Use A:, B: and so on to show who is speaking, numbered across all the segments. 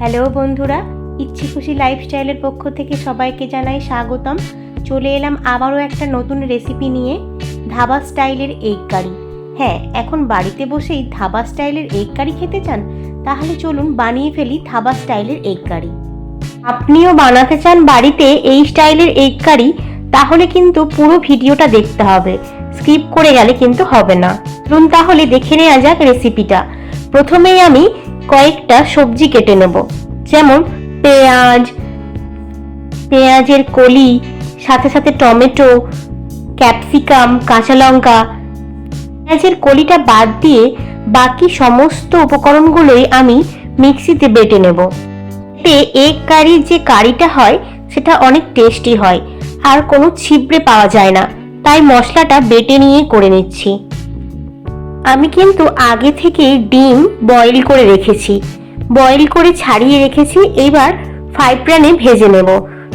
A: Hello বন্ধুরা, ইচ্ছে খুশি লাইফস্টাইলের পক্ষ থেকে সবাইকে জানাই স্বাগতম। চলে এলাম আবারও একটা নতুন রেসিপি নিয়ে, ধাবা স্টাইলের এগ কারি হ্যাঁ এখন বাড়িতে বসেই ধাবা স্টাইলের এগ কারি খেতে চান? তাহলে চলুন বানিয়ে ফেলি ধাবা স্টাইলের এগ কারি আপনিও বানাতে চান বাড়িতে এই স্টাইলের এগ কারি তাহলে কিন্তু পুরো ভিডিওটা দেখতে হবে। স্কিপ করে গেলে কিন্তু হবে না। চলুন তাহলে দেখে নেওয়া যাক রেসিপিটা প্রথমেই আমি কয়েকটা সবজি কেটে নেব। যেমন পেঁয়াজ, পেঁয়াজের কলি, সাথে সাথে টমেটো, ক্যাপসিকাম, কাঁচা লঙ্কা। পেঁয়াজের কলিটা বাদ দিয়ে বাকি সমস্ত উপকরণগুলোই আমি মিক্সিতে বেটে নেব। এতে এগ কারির যে কারিটা হয়, সেটা অনেক টেস্টি হয়, আর কোনো ছিবড়ে পাওয়া যায় না। তাই মশলাটা বেটে নিয়ে করে নিচ্ছি। আমি কিন্তু আগে থেকেই ডিম বয়েল করে রেখেছি। বয়েল করে ছাড়িয়ে রেখেছি, এবার ফ্রাই প্যানে ভেজে নেব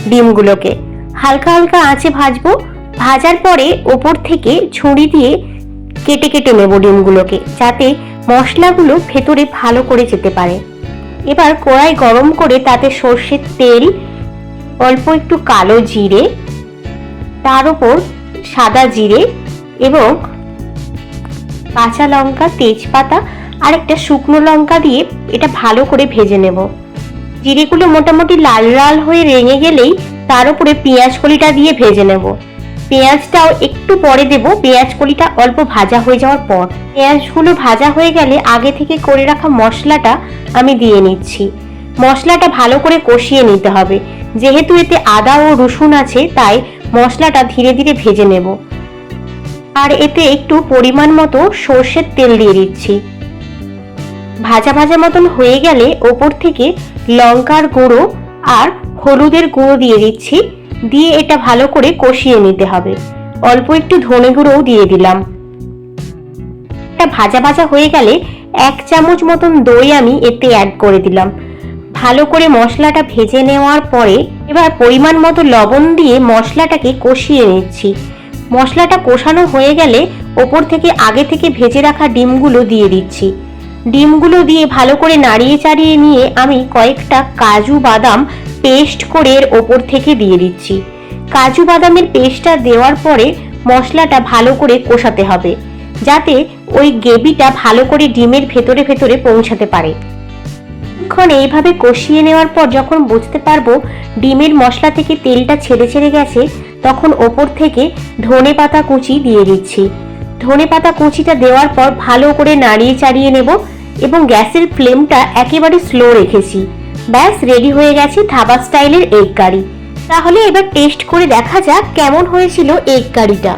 A: ডিমগুলোকে। হালকা হালকা আঁচে ভাজবো, ভাজার পরে ওপর থেকে ছুরি দিয়ে কেটে কেটে নেব ডিমগুলোকে, যাতে মশলাগুলো ভেতরে ভালো করে যেতে পারে। এবার কড়াই গরম করে তাতে সর্ষের তেল, অল্প একটু কালো জিরে, তার উপর সাদা জিরে এবং কাঁচা লঙ্কা, তেজপাতা আর একটা শুকনো লঙ্কা দিয়ে এটা ভালো করে ভেজে নেব। জিরেগুলো মোটামুটি লাল লাল হয়ে রেঙে গেলেই তার উপরে পেঁয়াজ কলিটা দিয়ে ভেজে নেব। পেঁয়াজটাও একটু পরে দেব, পেঁয়াজ কলিটা অল্প ভাজা হয়ে যাওয়ার পর। পেঁয়াজগুলো ভাজা হয়ে গেলে আগে থেকে করে রাখা মশলাটা আমি দিয়ে নিচ্ছি। মশলাটা ভালো করে কষিয়ে নিতে হবে। যেহেতু এতে আদা ও রসুন আছে, তাই মশলাটা ধীরে ধীরে ভেজে নেব। আর এতে একটু পরিমাণ মতো সর্ষের তেল দিয়ে দিচ্ছি। ভাজা ভাজা মতন হয়ে গেলে ওপর থেকে লঙ্কার গুঁড়ো আর হলুদের গুঁড়ো দিয়ে দিচ্ছি। দিয়ে এটা ভালো করে কষিয়ে নিতে হবে। অল্প একটু ধনে গুঁড়োও দিয়ে দিলাম। এটা ভাজা ভাজা হয়ে গেলে এক চামচ মতন দই আমি এতে অ্যাড করে দিলাম। ভালো করে মশলাটা ভেজে নেওয়ার পরে এবার পরিমাণ মতো লবণ দিয়ে মশলাটাকে কষিয়ে নিচ্ছি। মশলাটা কষানো হয়ে গেলে ওপর থেকে আগে থেকে ভেজে রাখা ডিমগুলো দিয়ে দিচ্ছি। ডিমগুলো দিয়ে ভালো করে নাড়িয়ে চাড়িয়ে নিয়ে আমি কয়েকটা কাজু বাদাম পেস্ট করে এর ওপর থেকে দিয়ে দিচ্ছি। কাজু বাদামের পেস্টটা দেওয়ার পরে মশলাটা ভালো করে কষাতে হবে, যাতে ওই গ্রেভিটা ভালো করে ডিমের ভেতরে ভেতরে পৌঁছাতে পারে। কিছুক্ষণ এইভাবে কষিয়ে নেওয়ার পর যখন বুঝতে পারব ডিমের মশলা থেকে তেলটা ছেড়ে ছেড়ে গেছে তখন ওপর থেকে ধনে পাতা কুচি দিয়ে দিচ্ছি। ধনে পাতা কুচিটা দেওয়ার পর ভালো করে নাড়িয়ে চাড়িয়ে নেব এবং গ্যাসের ফ্লেমটা একেবারে স্লো রেখেছি। ব্যাস, রেডি হয়ে গেছে ধাবা স্টাইলের এগ কারি। তাহলে এবার টেস্ট করে দেখা যাক কেমন হয়েছিল এগ কারিটা।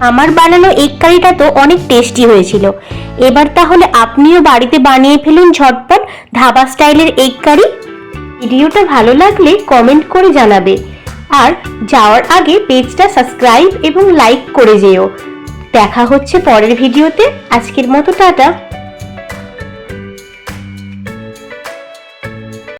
A: আমার বানানো এগ কারিটা তো অনেক টেস্টি হয়েছিল। এবার তাহলে আপনিও বাড়িতে বানিয়ে ফেলুন ঝটপট ধাবা স্টাইলের এগ কারি। ভিডিওটা ভালো লাগলে কমেন্ট করে জানাবে। আর যাওয়ার আগে পেজটা সাবস্ক্রাইব এবং লাইক করে যেও। দেখা হচ্ছে পরের ভিডিওতে আজকের মতো টাটা।